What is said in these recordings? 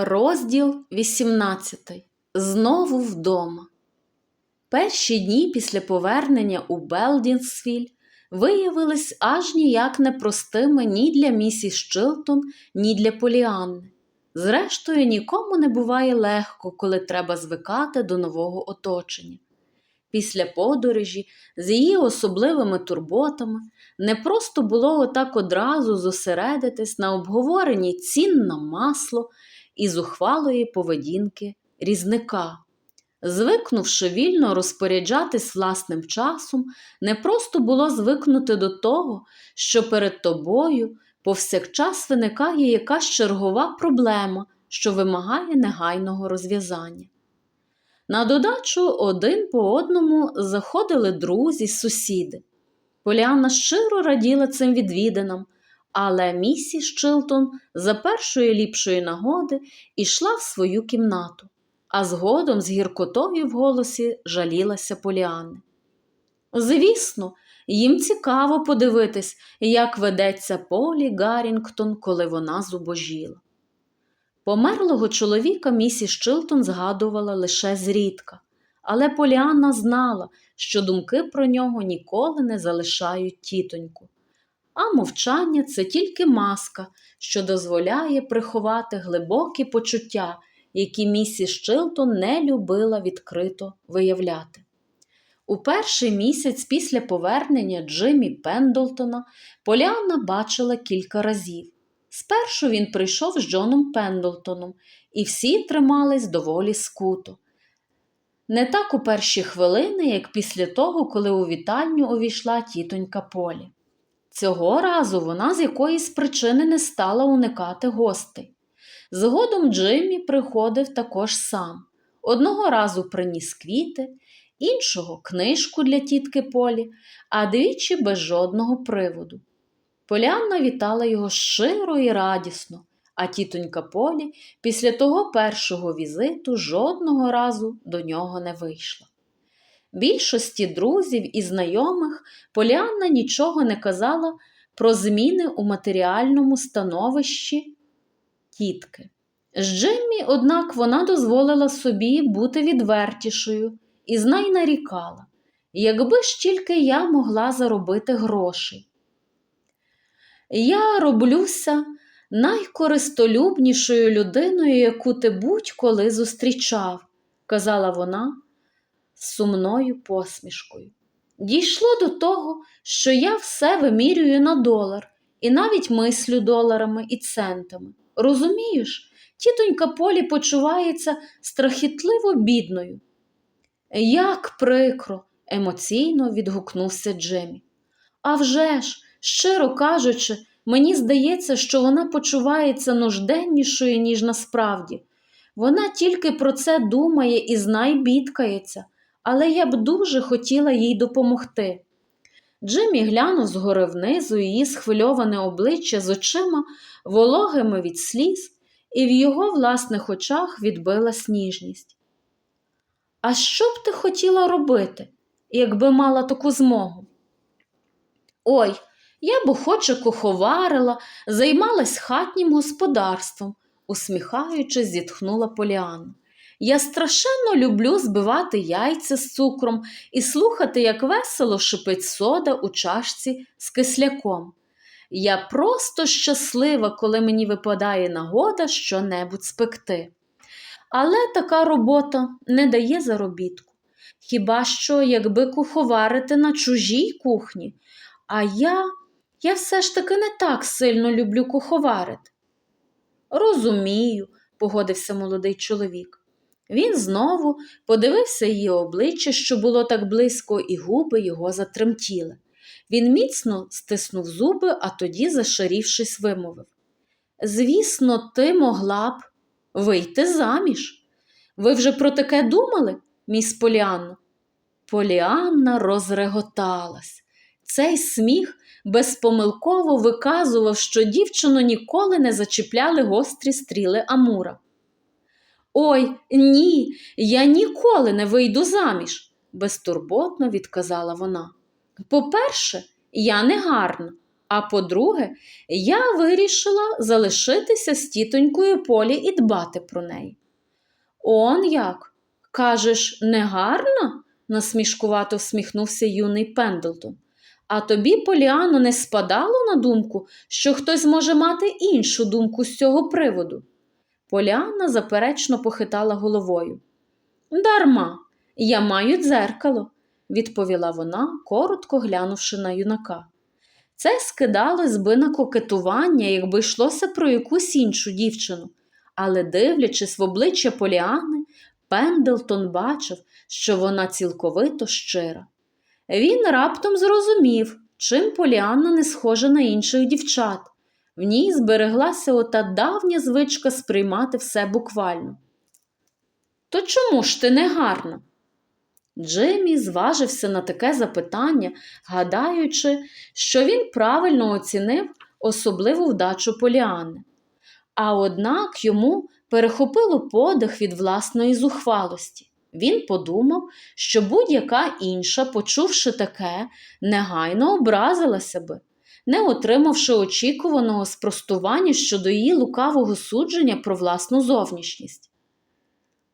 Розділ 18. Знову вдома. Перші дні після повернення у Белдінсвіль виявились аж ніяк непростими ні для місіс Чилтон, ні для Поліанни. Зрештою, нікому не буває легко, коли треба звикати до нового оточення. Після подорожі з її особливими турботами не просто було отак одразу зосередитись на обговоренні цін на масло і зухвалої поведінки різника. Звикнувши вільно розпоряджатись власним часом, не просто було звикнути до того, що перед тобою повсякчас виникає якась чергова проблема, що вимагає негайного розв'язання. На додачу один по одному заходили друзі, сусіди. Поліанна щиро раділа цим відвідинам, але місіс Чилтон за першої ліпшої нагоди ішла в свою кімнату, а згодом з гіркотою в голосі жалілася Поліанни. Звісно, їм цікаво подивитись, як ведеться Полі Гаррінгтон, коли вона зубожіла. Померлого чоловіка місіс Чилтон згадувала лише зрідка, але Поліанна знала, що думки про нього ніколи не залишають тітоньку. А мовчання це тільки маска, що дозволяє приховати глибокі почуття, які місіс Чилтон не любила відкрито виявляти. У перший місяць після повернення Джиммі Пендлтона Поліанна бачила кілька разів. Спершу він прийшов з Джоном Пендлтоном, і всі тримались доволі скуто. Не так у перші хвилини, як після того, коли у вітальню увійшла тітонька Полі. Цього разу вона з якоїсь причини не стала уникати гостей. Згодом Джиммі приходив також сам. Одного разу приніс квіти, іншого книжку для тітки Полі, а двічі без жодного приводу. Полянна вітала його щиро і радісно, а тітонька Полі після того першого візиту жодного разу до нього не вийшла. Більшості друзів і знайомих Поліанна нічого не казала про зміни у матеріальному становищі тітки. З Джиммі, однак, вона дозволила собі бути відвертішою і знай нарікала, якби ж тільки я могла заробити грошей. Я роблюся найкористолюбнішою людиною, яку ти будь-коли зустрічав, казала вона з сумною посмішкою. Дійшло до того, що я все вимірюю на долар і навіть мислю доларами і центами. Розумієш, тітонька Полі почувається страхітливо бідною. Як прикро, емоційно відгукнувся Джемі. «А вже ж, щиро кажучи, мені здається, що вона почувається нужденнішою, ніж насправді. Вона тільки про це думає і знай бідкається, але я б дуже хотіла їй допомогти. Джиммі глянув згори внизу її схвильоване обличчя з очима, вологими від сліз, і в його власних очах відбила сніжність. А що б ти хотіла робити, якби мала таку змогу? Ой, я б охоче куховарила, займалась хатнім господарством, усміхаючись, зітхнула Поліанна. Я страшенно люблю збивати яйця з цукром і слухати, як весело шипить сода у чашці з кисляком. Я просто щаслива, коли мені випадає нагода що-небудь спекти. Але така робота не дає заробітку. Хіба що, якби куховарити на чужій кухні, а я, я все ж таки не так сильно люблю куховарити. Розумію, погодився молодий чоловік. Він знову подивився її обличчя, що було так близько, і губи його затремтіли. Він міцно стиснув зуби, а тоді, зашарівшись, вимовив Звісно, ти могла б вийти заміж. Ви вже про таке думали, міс Поліанно? Поліанна розреготалась. Цей сміх безпомилково виказував, що дівчину ніколи не зачіпляли гострі стріли Амура. Ой, ні, я ніколи не вийду заміж, безтурботно відказала вона. По-перше, я не гарна, А по-друге, я вирішила залишитися з тітонькою Полі і дбати про неї. Он як? Кажеш, не гарна? насмішкувато всміхнувся юний Пендлтон. А тобі, Поліано, не спадало на думку, що хтось може мати іншу думку з цього приводу? Поліанна заперечно похитала головою. Дарма, я маю дзеркало, відповіла вона, коротко глянувши на юнака. Це скидалось би на кокетування, якби йшлося про якусь іншу дівчину. Але, дивлячись в обличчя Поліани, Пендлтон бачив, що вона цілковито щира. Він раптом зрозумів, чим Поліанна не схожа на інших дівчат. В ній збереглася ота давня звичка сприймати все буквально. То чому ж ти не гарна? Джиммі зважився на таке запитання, гадаючи, що він правильно оцінив особливу вдачу Поліанни. А однак йому перехопило подих від власної зухвалості. Він подумав, що будь-яка інша, почувши таке, негайно образилася би, не отримавши очікуваного спростування щодо її лукавого судження про власну зовнішність.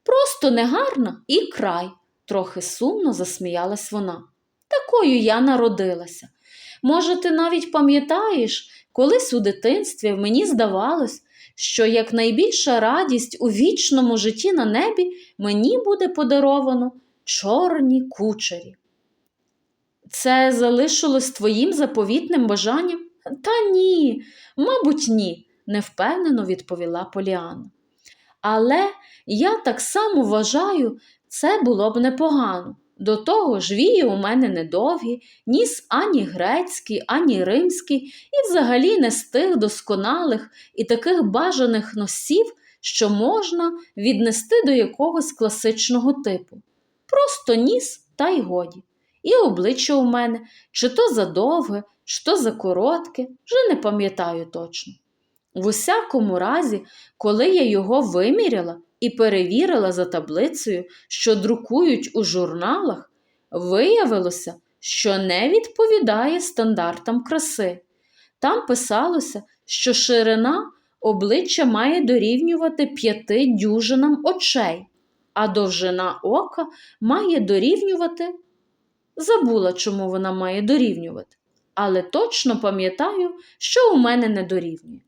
Просто негарна і край, трохи сумно засміялась вона. Такою я народилася. Може, ти навіть пам'ятаєш, колись у дитинстві мені здавалось, що як найбільша радість у вічному житті на небі мені буде подаровано чорні кучері. Це залишилось твоїм заповітним бажанням? Та ні, мабуть, ні, невпевнено відповіла Поліана. Але я так само вважаю, це було б непогано. До того ж, вії у мене недовгі, ніс ані грецький, ані римський, і взагалі не з тих досконалих і таких бажаних носів, що можна віднести до якогось класичного типу. Просто ніс та й годі. І обличчя у мене чи то задовге, чи то закоротке, вже не пам'ятаю точно. В усякому разі, коли я його виміряла і перевірила за таблицею, що друкують у журналах, виявилося, що не відповідає стандартам краси. Там писалося, що ширина обличчя має дорівнювати п'яти дюжинам очей, а довжина ока має дорівнювати. Забула, чому вона має дорівнювати, але точно пам'ятаю, що у мене не дорівнює.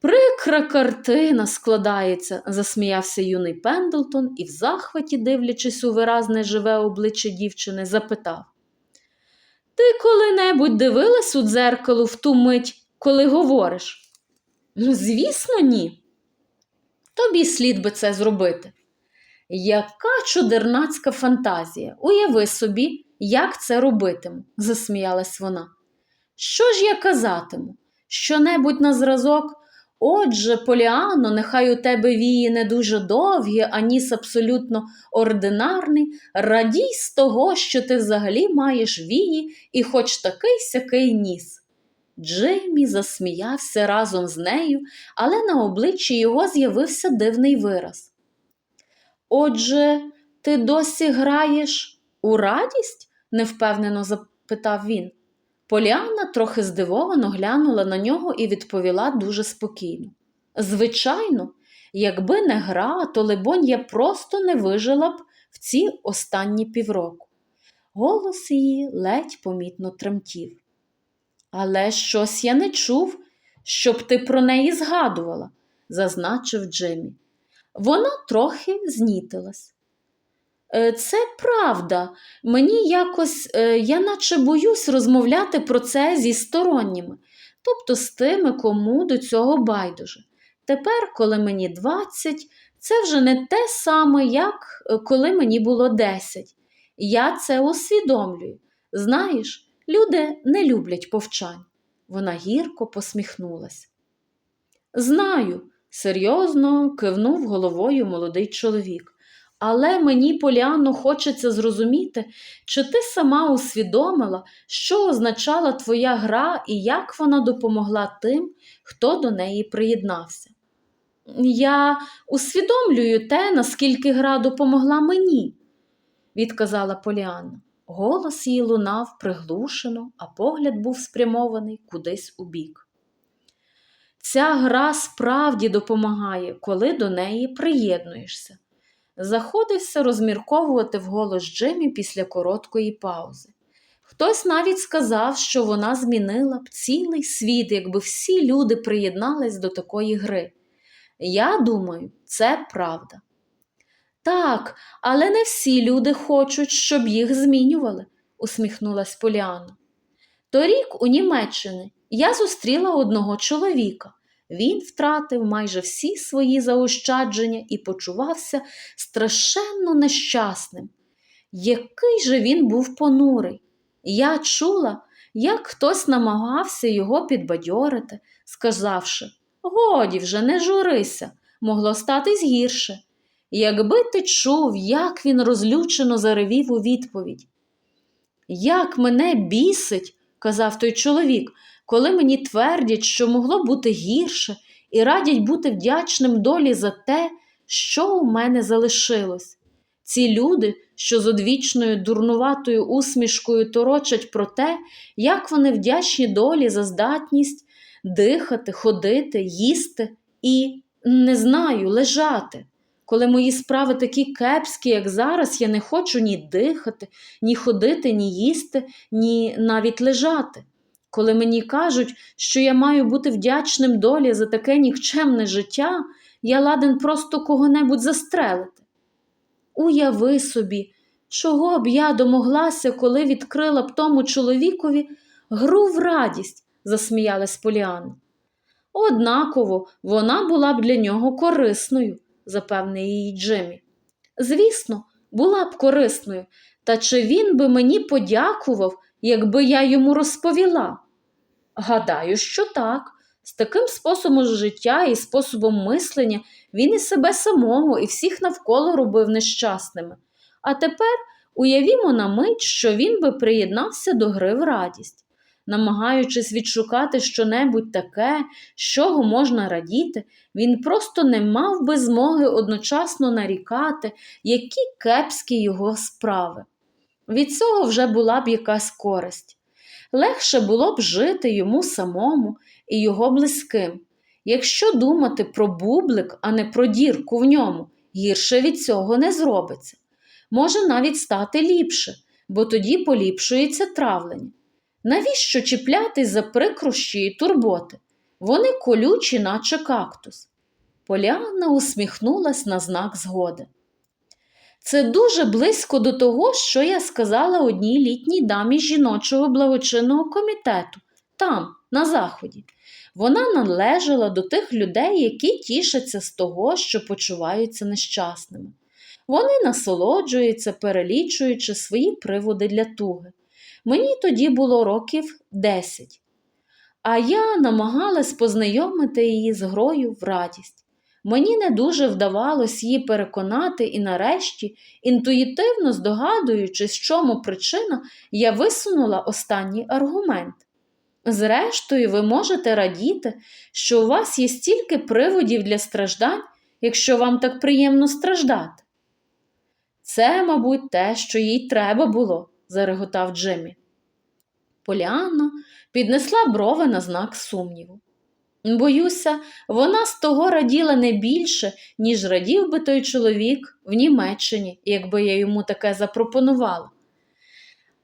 Прикра картина складається, засміявся юний Пендлтон і в захваті, дивлячись у виразне живе обличчя дівчини, запитав Ти коли-небудь дивилась у дзеркало в ту мить, коли говориш? Ну, звісно, ні. Тобі слід би це зробити. Яка чудернацька фантазія. Уяви собі, як це робитиму, засміялась вона. Що ж я казатиму? Що-небудь на зразок? Отже, Поліано, нехай у тебе вії не дуже довгі, а ніс абсолютно ординарний, радій з того, що ти взагалі маєш вії і хоч такий сякий ніс. Джеймі засміявся разом з нею, але на обличчі його з'явився дивний вираз. Отже, ти досі граєш у радість? невпевнено запитав він. Поліанна трохи здивовано глянула на нього і відповіла дуже спокійно. Звичайно, якби не гра, то, либонь, я просто не вижила б в ці останні півроку. Голос її ледь помітно тремтів. Але щось я не чув, щоб ти про неї згадувала, зазначив Джиммі. Вона трохи знітилась. «Е, Це правда. Мені якось, е, я наче боюсь розмовляти про це зі сторонніми, тобто з тими, кому до цього байдуже. Тепер, коли мені 20, це вже не те саме, як е, коли мені було 10. Я це усвідомлюю. Знаєш, люди не люблять повчань. Вона гірко посміхнулася. Знаю, серйозно кивнув головою молодий чоловік. Але мені, Поліанно, хочеться зрозуміти, чи ти сама усвідомила, що означала твоя гра і як вона допомогла тим, хто до неї приєднався. Я усвідомлюю те, наскільки гра допомогла мені, відказала Поліанна. Голос її лунав приглушено, а погляд був спрямований кудись у бік. Ця гра справді допомагає, коли до неї приєднуєшся. Заходився розмірковувати вголос Джиммі після короткої паузи. Хтось навіть сказав, що вона змінила б цілий світ, якби всі люди приєднались до такої гри. Я думаю, це правда. Так, але не всі люди хочуть, щоб їх змінювали, усміхнулась Поліана. Торік у Німеччині я зустріла одного чоловіка. Він втратив майже всі свої заощадження і почувався страшенно нещасним. Який же він був понурий. Я чула, як хтось намагався його підбадьорити, сказавши Годі вже, не журися, могло статись гірше. Якби ти чув, як він розлючено заревів у відповідь. Як мене бісить, казав той чоловік, коли мені твердять, що могло бути гірше, і радять бути вдячним долі за те, що у мене залишилось. Ці люди, що з одвічною дурнуватою усмішкою торочать про те, як вони вдячні долі за здатність дихати, ходити, їсти і, не знаю, лежати. Коли мої справи такі кепські, як зараз, я не хочу ні дихати, ні ходити, ні їсти, ні навіть лежати. Коли мені кажуть, що я маю бути вдячним долі за таке нікчемне життя, я ладен просто кого-небудь застрелити. Уяви собі, чого б я домоглася, коли відкрила б тому чоловікові гру в радість, засміялась Поліанна. Однаково вона була б для нього корисною, запевнив її Джиммі. Звісно, була б корисною, та чи він би мені подякував, якби я йому розповіла? Гадаю, що так. З таким способом життя і способом мислення він і себе самого, і всіх навколо робив нещасними. А тепер уявімо на мить, що він би приєднався до гри в радість. Намагаючись відшукати щонебудь таке, з чого можна радіти, він просто не мав би змоги одночасно нарікати, які кепські його справи. Від цього вже була б якась користь. Легше було б жити йому самому і його близьким. Якщо думати про бублик, а не про дірку в ньому, гірше від цього не зробиться. Може навіть стати ліпше, бо тоді поліпшується травлення. Навіщо чіплятись за прикрощі і турботи? Вони колючі, наче кактус. Поліанна усміхнулась на знак згоди. Це дуже близько до того, що я сказала одній літній дамі жіночого благочинного комітету, там, на заході. Вона належала до тих людей, які тішаться з того, що почуваються нещасними. Вони насолоджуються, перелічуючи свої приводи для туги. Мені тоді було років десять, а я намагалась познайомити її з грою в радість. Мені не дуже вдавалось її переконати, і нарешті, інтуїтивно здогадуючись, чому причина, я висунула останній аргумент. Зрештою, ви можете радіти, що у вас є стільки приводів для страждань, якщо вам так приємно страждати. Це, мабуть, те, що їй треба було, зареготав Джиммі. Поліанна піднесла брови на знак сумніву. Боюся, вона з того раділа не більше, ніж радів би той чоловік в Німеччині, якби я йому таке запропонувала.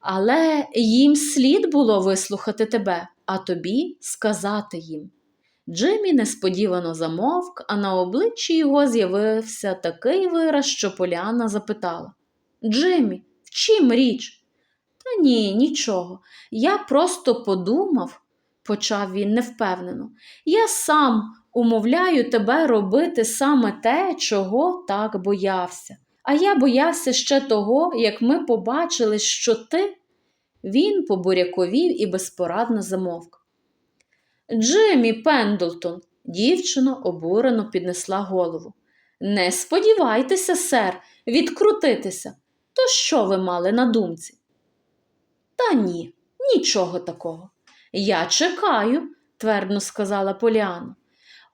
Але їм слід було вислухати тебе, а тобі сказати їм. Джиммі несподівано замовк, а на обличчі його з'явився такий вираз, що Поляна запитала Джиммі, в чим річ? Та ні, нічого. Я просто подумав, почав він невпевнено. Я сам умовляю тебе робити саме те, чого так боявся. А я боявся ще того, як ми побачили, що ти. Він побуряковів і безпорадно замовк. Джиммі Пендлтон, дівчина обурено піднесла голову. Не сподівайтеся, сер, відкрутитися. То що ви мали на думці? Та ні, нічого такого. Я чекаю, твердо сказала Поліана.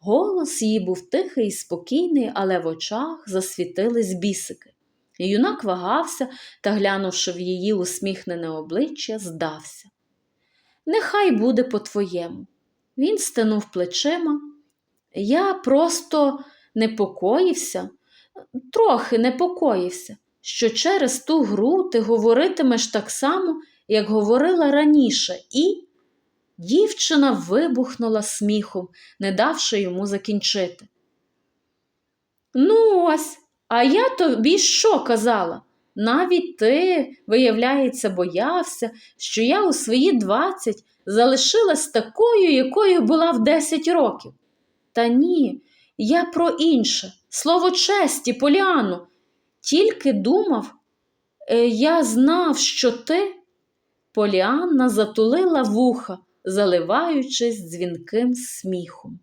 Голос її був тихий і спокійний, але в очах засвітились бісики. Юнак вагався та, глянувши в її усміхнене обличчя, здався. Нехай буде по-твоєму. Він стенув плечима. Я просто непокоївся, трохи непокоївся, що через ту гру ти говоритимеш так само, як говорила раніше, і дівчина вибухнула сміхом, не давши йому закінчити. Ну ось, а я тобі що казала? Навіть ти, виявляється, боявся, що я у свої двадцять залишилась такою, якою була в десять років. Та ні, я про інше, слово честі, Поліану. Тільки думав, е, я знав, що ти. Поліанна затулила вуха, заливаючись дзвінким сміхом.